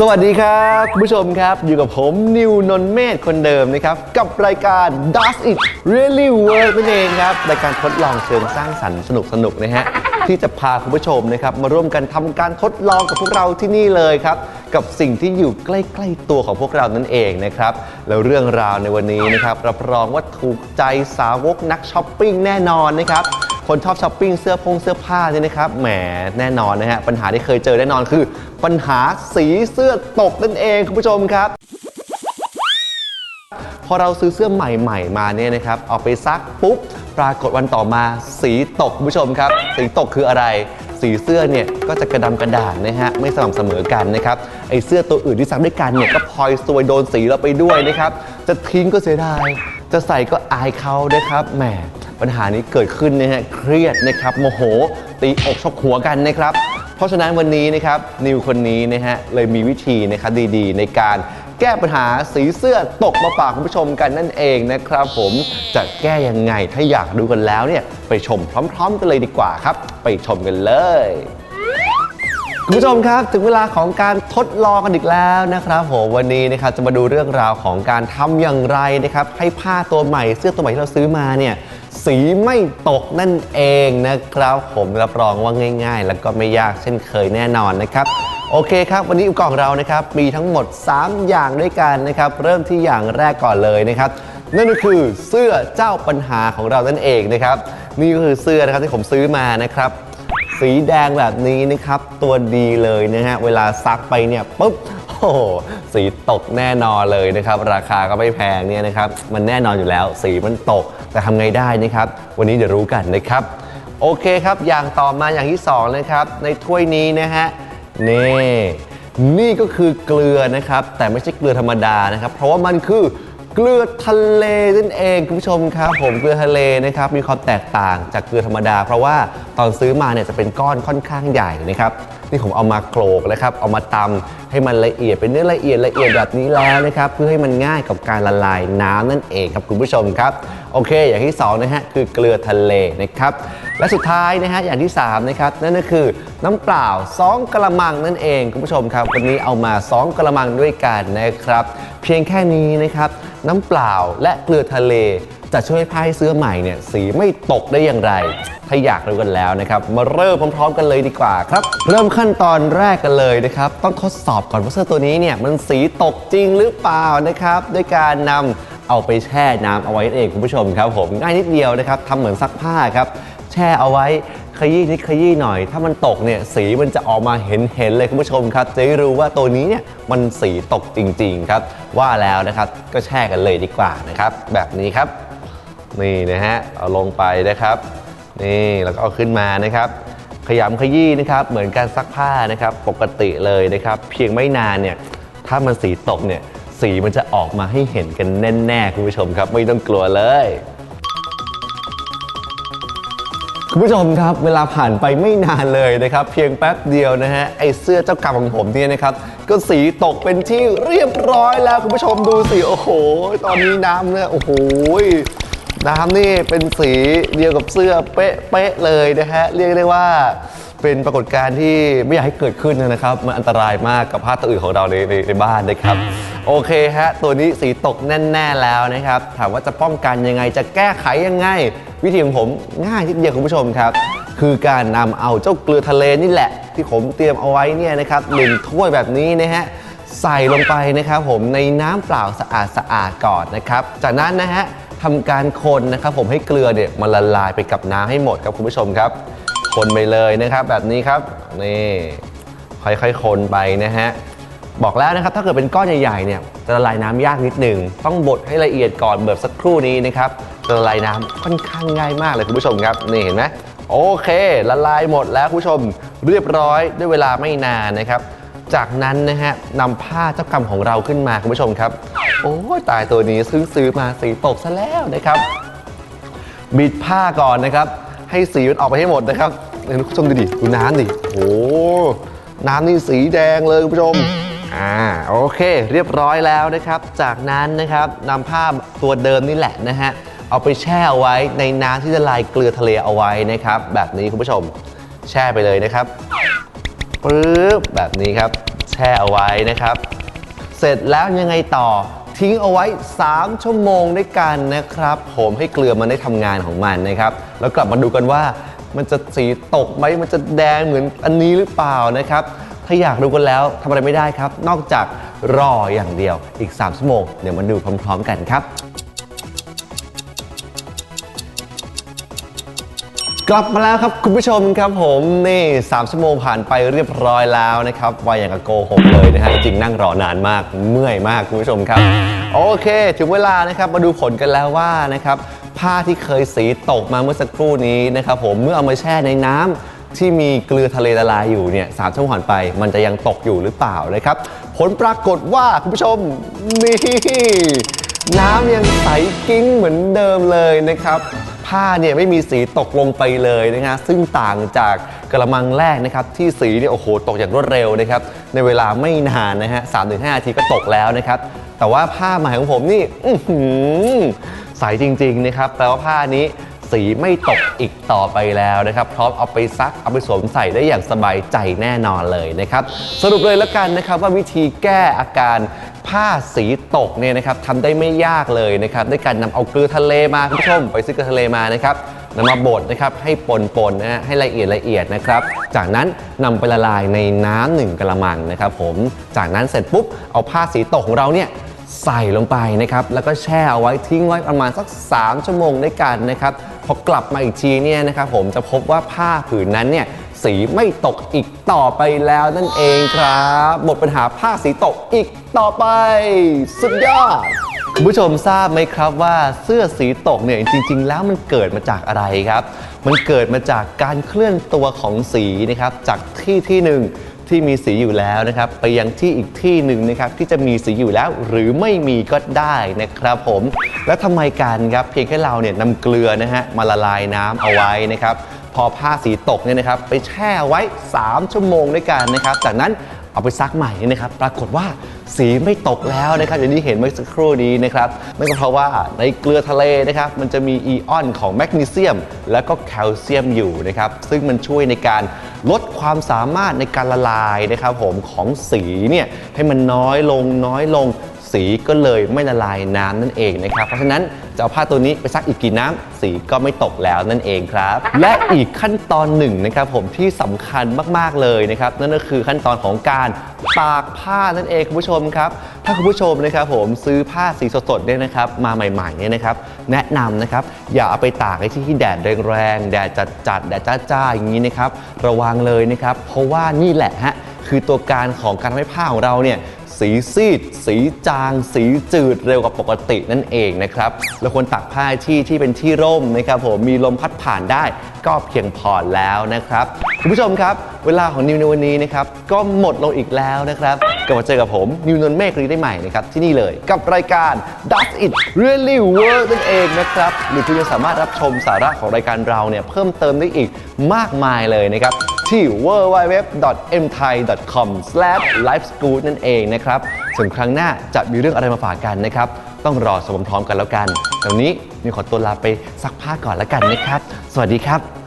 สวัสดีครับคุณผู้ชมครับ อยู่กับผมนิวนนท์เมธคนเดิมนะครับ กับรายการ Does It Really Work นั่นเองครับรายการทดลองเชิงสร้างสรรค์สนุกๆนะฮะที่จะพาคุณผู้ชมนะครับมาร่วมกันทำการทดลองกับพวกเราที่นี่เลยครับ กับสิ่งที่อยู่ใกล้ๆตัวของพวกเรานั่นเองนะครับแล้วเรื่องราวในวันนี้นะครับรับรองว่าถูกใจสาวกนักช้อปปิ้งแน่นอนนะครับ คนชอบช้อปปิ้งเสื้อพงเสื้อผ้าเนี่ยนะครับแหมแน่นอนนะฮะปัญหาที่เคยเจอแน่นอนคือ ปัญหาสีเสื้อตกนั่นเองคุณผู้ชมครับพอเราซื้อเสื้อใหม่ๆมาเนี่ยนะครับเอาไปซักปุ๊บปรากฏวันต่อมาสีตกคุณผู้ชมครับ สีตกคืออะไร สีเสื้อเนี่ยก็จะกระดำกระด่างนะฮะไม่สม่ำเสมอกันนะครับไอเสื้อตัวอื่นที่ซักด้วยกันเนี่ยก็พลอยซวยโดนสีเราไปด้วยนะครับจะทิ้งก็เสียดายจะใส่ก็อายเขานะครับแหม ปัญหานี้เกิดขึ้นนะฮะเครียดนะครับโมโห ตีอกชกหัวกันนะครับ เพราะฉะนั้นวันนี้นะครับนิวคนนี้นะฮะเลยมีวิธีนะครับดีๆ ในการแก้ปัญหาสีเสื้อตกมาฝากคุณผู้ชมกันนั่นเองนะครับ ผมจะแก้ยังไงถ้าอยากดูกันแล้วเนี่ยไปชมพร้อม ๆ กันเลยดีกว่าครับ ไปชมกันเลยคุณผู้ชมครับถึงเวลาของการทดลองกันอีกแล้วนะครับผมวันนี้นะครับจะมาดูเรื่องราวของการทำอย่างไรนะครับให้ผ้าตัวใหม่เสื้อตัวใหม่ที่เราซื้อมาเนี่ย สีไม่ตกนั่นเองนะครับ ผมรับรองว่าง่าย ๆ แล้วก็ไม่ยากเช่นเคยแน่นอนนะครับ โอเคครับ วันนี้อุปกรณ์ของเรานะครับ มีทั้งหมด 3 อย่างด้วยกันนะครับ เริ่มที่อย่างแรกก่อนเลยนะครับ นั่นก็คือเสื้อเจ้าปัญหาของเรานั่นเองนะครับ นี่ก็คือเสื้อนะครับที่ผมซื้อมานะครับสีแดงแบบนี้นะครับ ตัวดีเลยนะฮะเวลาซักไปเนี่ยปุ๊บ โอ้โหสีตกแน่นอนเลยนะครับ ราคาก็ไม่แพงเนี่ยนะครับ มันแน่นอนอยู่แล้ว สีมันตก แต่ทำไงได้นะครับ วันนี้เดี๋ยวรู้กันนะครับ โอเคครับ อย่างต่อมาอย่างที่สองนะครับ ในถ้วยนี้นะฮะ นี่ นี่ก็คือเกลือนะครับ แต่ไม่ใช่เกลือธรรมดานะครับ เพราะว่ามันคือเกลือทะเลนั่นเองคุณผู้ชมครับผมเกลือทะเลนะครับมีความแตกต่างจากเกลือธรรมดา เพราะว่าตอนซื้อมาเนี่ยจะเป็นก้อนค่อนข้างใหญ่นะครับ นี่ผมเอามาโขลกนะครับ เอามาตำให้มันละเอียดเป็นเนื้อละเอียดละเอียดแบบนี้แล้วนะครับ เพื่อให้มันง่ายกับการละลายน้ำนั่นเองครับคุณผู้ชมครับ โอเค อย่างที่สองนะฮะคือเกลือทะเลนะครับ และสุดท้ายนะฮะอย่างที่สามนะครับนั่นก็คือน้ำเปล่า 2กระมังนั่นเองคุณผู้ชมครับ วันนี้เอามา 2กระมังด้วยกันนะครับ เพียงแค่นี้นะครับน้ำเปล่าและเกลือทะเล จะช่วยให้ผ้าให้เสื้อใหม่เนี่ยสีไม่ตกได้อย่างไร ถ้าอยากรู้กันแล้วนะครับ มาเริ่มพร้อมๆ กันเลยดีกว่าครับ เริ่มขั้นตอนแรกกันเลยนะครับ ต้องทดสอบก่อนว่าเสื้อตัวนี้เนี่ยมันสีตกจริงหรือเปล่านะครับด้วยการนำเอาไปแช่น้ำเอาไว้เองคุณผู้ชมครับผมง่ายนิดเดียวนะครับทำเหมือนซักผ้าครับแช่เอาไว้ขยี้นิดขยี้หน่อย ถ้ามันตกเนี่ยสีมันจะออกมาเห็นเห็นเลยคุณผู้ชมครับจะได้รู้ว่าตัวนี้เนี่ยมันสีตกจริง ๆครับ ว่าแล้วนะครับก็แช่กันเลยดีกว่านะครับ แบบนี้ครับ นี่นะฮะเอาลงไปนะครับ นี่แล้วก็เอาขึ้นมานะครับ ขยำขยี้นะครับ เหมือนการซักผ้านะครับ ปกติเลยนะครับ เพียงไม่นานเนี่ย ถ้ามันสีตกเนี่ย สีมันจะออกมาให้เห็นกันแน่ๆคุณผู้ชมครับ ไม่ต้องกลัวเลยคุณผู้ชมครับเวลาผ่านไปไม่นานเลยนะครับ เพียงแป๊บเดียวนะฮะไอเสื้อเจ้ากรรมของผมเนี่ยนะครับ ก็สีตกเป็นที่เรียบร้อยแล้วคุณผู้ชมดูสิโอ้โห ตอนนี้น้ำเนี่ยโอ้โห น้ำนี่เป็นสีเดียวกับเสื้อเป๊ะๆเลยนะฮะเรียกได้ว่าเป็นปรากฏการณ์ที่ไม่อยากให้เกิดขึ้นนะครับ มันอันตรายมากกับผ้าตัวอื่นของเราในในในบ้านนะครับ โอเคฮะ ตัวนี้สีตกแน่ ๆ แล้วนะครับ ถามว่าจะป้องกันยังไงจะแก้ไขยังไง วิธีของผมง่ายที่เดียวคุณผู้ชมครับ คือการนำเอาเจ้าเกลือทะเลนี่แหละ ที่ผมเตรียมเอาไว้เนี่ยนะครับหนึ่งถ้วยแบบนี้นะฮะ ใส่ลงไปนะครับผมในน้ำเปล่าสะอาดสะอาดๆก่อนนะครับ จากนั้นนะฮะ ทำการคนนะครับผมให้เกลือเนี่ยมันละลายไปกับน้ำให้หมดครับคุณผู้ชมครับ คนไปเลยนะครับแบบนี้ครับนี่ค่อยๆคนไปนะฮะบอกแล้วนะครับถ้าเกิดเป็นก้อนใหญ่ๆเนี่ยจะละลายน้ำยากนิดหนึ่งต้องบดให้ละเอียดก่อนเบิร์สักครู่นี้นะครับจะละลายน้ำค่อนข้างง่ายมากเลยคุณผู้ชมครับนี่เห็นไหมโอเคละลายหมดแล้วคุณผู้ชมเรียบร้อยด้วยเวลาไม่นานนะครับ จากนั้นนะฮะนำผ้าเจ้ากรรมของเราขึ้นมาคุณผู้ชมครับ โอ้ยตายตัวนี้ซื้อซื้อมาสีตกซะแล้วนะครับ บิดผ้าก่อนนะครับ ให้สีมันออกไปให้หมดนะครับเดี๋ยวคุณผู้ชมดูดิดูน้ำดิโอ้น้ำนี่สีแดงเลยคุณผู้ชมอ่าโอเค เรียบร้อยแล้วนะครับ จากนั้นนะครับนำผ้าตัวเดิมนี่แหละนะฮะเอาไปแช่เอาไว้ในน้ำที่ละลายเกลือทะเลเอาไว้นะครับ แบบนี้คุณผู้ชมแช่ไปเลยนะครับปึ๊บแบบนี้ครับ แช่เอาไว้นะครับ เสร็จแล้วยังไงต่อ ทิ้งเอาไว้ 3 ชั่วโมงด้วยกันนะครับ ผมให้เกลือมันได้ทำงานของมันนะครับ แล้วกลับมาดูกันว่า มันจะสีตกไหมมันจะแดงเหมือนอันนี้หรือเปล่านะครับ ถ้าอยากรู้กันแล้วทำอะไรไม่ได้ครับ นอกจากรออย่างเดียวอีก 3 ชั่วโมง เดี๋ยวมาดูพร้อม ๆ กันครับ กลับมาแล้วครับคุณผู้ชมครับผมนี่ 3 ชั่วโมงผ่านไปเรียบร้อยแล้วนะครับวัยอย่างกับโกหกเลยนะฮะจริงนั่งรอนานมากเมื่อยมากคุณผู้ชมครับ โอเค ถึงเวลานะครับมาดูผลกันแล้วว่านะครับผ้าที่เคยสีตกมาเมื่อสักครู่นี้นะครับผมเมื่อเอามาแช่ในน้ำที่มีเกลือทะเลละลายอยู่เนี่ยสามชั่วโมงผ่านไป มันจะยังตกอยู่หรือเปล่านะครับ ผลปรากฏว่าคุณผู้ชมนี่น้ำยังใสกิ้งเหมือนเดิมเลยนะครับ ผ้าเนี่ยไม่มีสีตกลงไปเลยนะฮะซึ่งต่างจากกระมังแรกนะครับที่สีเนี่ยโอ้โหตกอย่างรวดเร็วนะครับในเวลาไม่นานนะฮะสามถึงห้านาทีก็ตกแล้วนะครับแต่ว่าผ้าใหม่ของผมนี่ใสจริงๆนะครับแปลว่าผ้านี้ สีไม่ตกอีกต่อไปแล้วนะครับ พร้อมเอาไปซักเอาไปสวมใส่ได้อย่างสบายใจแน่นอนเลยนะครับ สรุปเลยแล้วกันนะครับว่าวิธีแก้อาการผ้าสีตกเนี่ยนะครับทำได้ไม่ยากเลยนะครับด้วยการนำเอาเกลือทะเลมาคุณผู้ชมไปซื้อเกลือทะเลมานะครับนำมาบดนะครับให้ปนๆนะฮะให้ละเอียดละเอียดนะครับ จากนั้นนำไปละลายในน้ำหนึ่งกระมังนะครับ ผมจากนั้นเสร็จปุ๊บเอาผ้าสีตกของเราเนี่ยใส่ลงไปนะครับ แล้วก็แช่เอาไว้ทิ้งไว้ประมาณสัก 3 ชั่วโมงด้วยกันนะครับ พอกลับมาอีกทีเนี่ยนะครับผมจะพบว่าผ้าผืนนั้นเนี่ยสีไม่ตกอีกต่อไปแล้วนั่นเองครับหมดปัญหาผ้าสีตกอีกต่อไป สุดยอดคุณผู้ชมทราบไหมครับว่าเสื้อสีตกเนี่ยจริง ๆ แล้วมันเกิดมาจากอะไรครับ มันเกิดมาจากการเคลื่อนตัวของสีนะครับจากที่ที่หนึ่ง ที่มีสีอยู่แล้วนะครับ ไปยังที่อีกที่หนึ่งนะครับที่จะมีสีอยู่แล้วหรือไม่มีก็ได้นะครับผม แล้วทำไมกันครับเพียงแค่เราเนี่ยนำเกลือนะฮะมาละลายน้ำเอาไว้นะครับ พอผ้าสีตกเนี่ยนะครับ ไปแช่ไว้ 3 ชั่วโมงด้วยกันนะครับ จากนั้น เอาไปซักใหม่นี่นะครับ ปรากฏว่าสีไม่ตกแล้วนะครับอย่างที่เห็นเมื่อสักครู่นี้นะครับไม่ก็เพราะว่าในเกลือทะเลนะครับมันจะมีอีออนของแมกนีเซียม และก็แคลเซียมอยู่นะครับซึ่งมันช่วยในการลดความสามารถในการละลายนะครับผมของสีเนี่ยให้มันน้อยลงน้อยลง สีก็เลยไม่ละลายน้ำนั่นเองนะครับ เพราะฉะนั้นจะเอาผ้าตัวนี้ไปซักอีกกี่น้ำสีก็ไม่ตกแล้วนั่นเองครับ และอีกขั้นตอนหนึ่งนะครับผมที่สำคัญมากๆเลยนะครับ นั่นก็คือขั้นตอนของการตากผ้านั่นเองคุณผู้ชมครับ ถ้าคุณผู้ชมนะครับผมซื้อผ้าสีสดๆเนี่ยนะครับมาใหม่ๆเนี่ยนะครับ แนะนำนะครับอย่าเอาไปตากในที่ที่แดดแรงๆแดดจัดๆแดดจ้าๆอย่างนี้นะครับระวังเลยนะครับ เพราะว่านี่แหละฮะคือตัวการของการทำให้ผ้าของเราเนี่ย สีซีด สีจาง สีจืดเร็วกว่าปกตินั่นเองนะครับเราควรตักผ้าที่ที่เป็นที่ร่มนะครับผมมีลมพัดผ่านได้ก็เพียงพอแล้วนะครับคุณผู้ชมครับ เวลาของนิวในวันนี้นะครับก็หมดลงอีกแล้วนะครับกลับมาเจอกับผมนิวนนท์เมฆรีได้ใหม่นะครับที่นี่เลยกับรายการ Does It Really Work นั่นเองนะครับหรือคุณจะสามารถรับชมสาระของรายการเราเนี่ยเพิ่มเติมได้อีกมากมายเลยนะครับ ที่ www.mthai.com/liveschool นั่นเองนะครับส่วนครั้งหน้าจะมีเรื่องอะไรมาฝากกันนะครับ ต้องรอชมพร้อมๆกันแล้วกันแต่วันนี้นิวขอตัวลาไปซักผ้าก่อนแล้วกันนะครับ สวัสดีครับ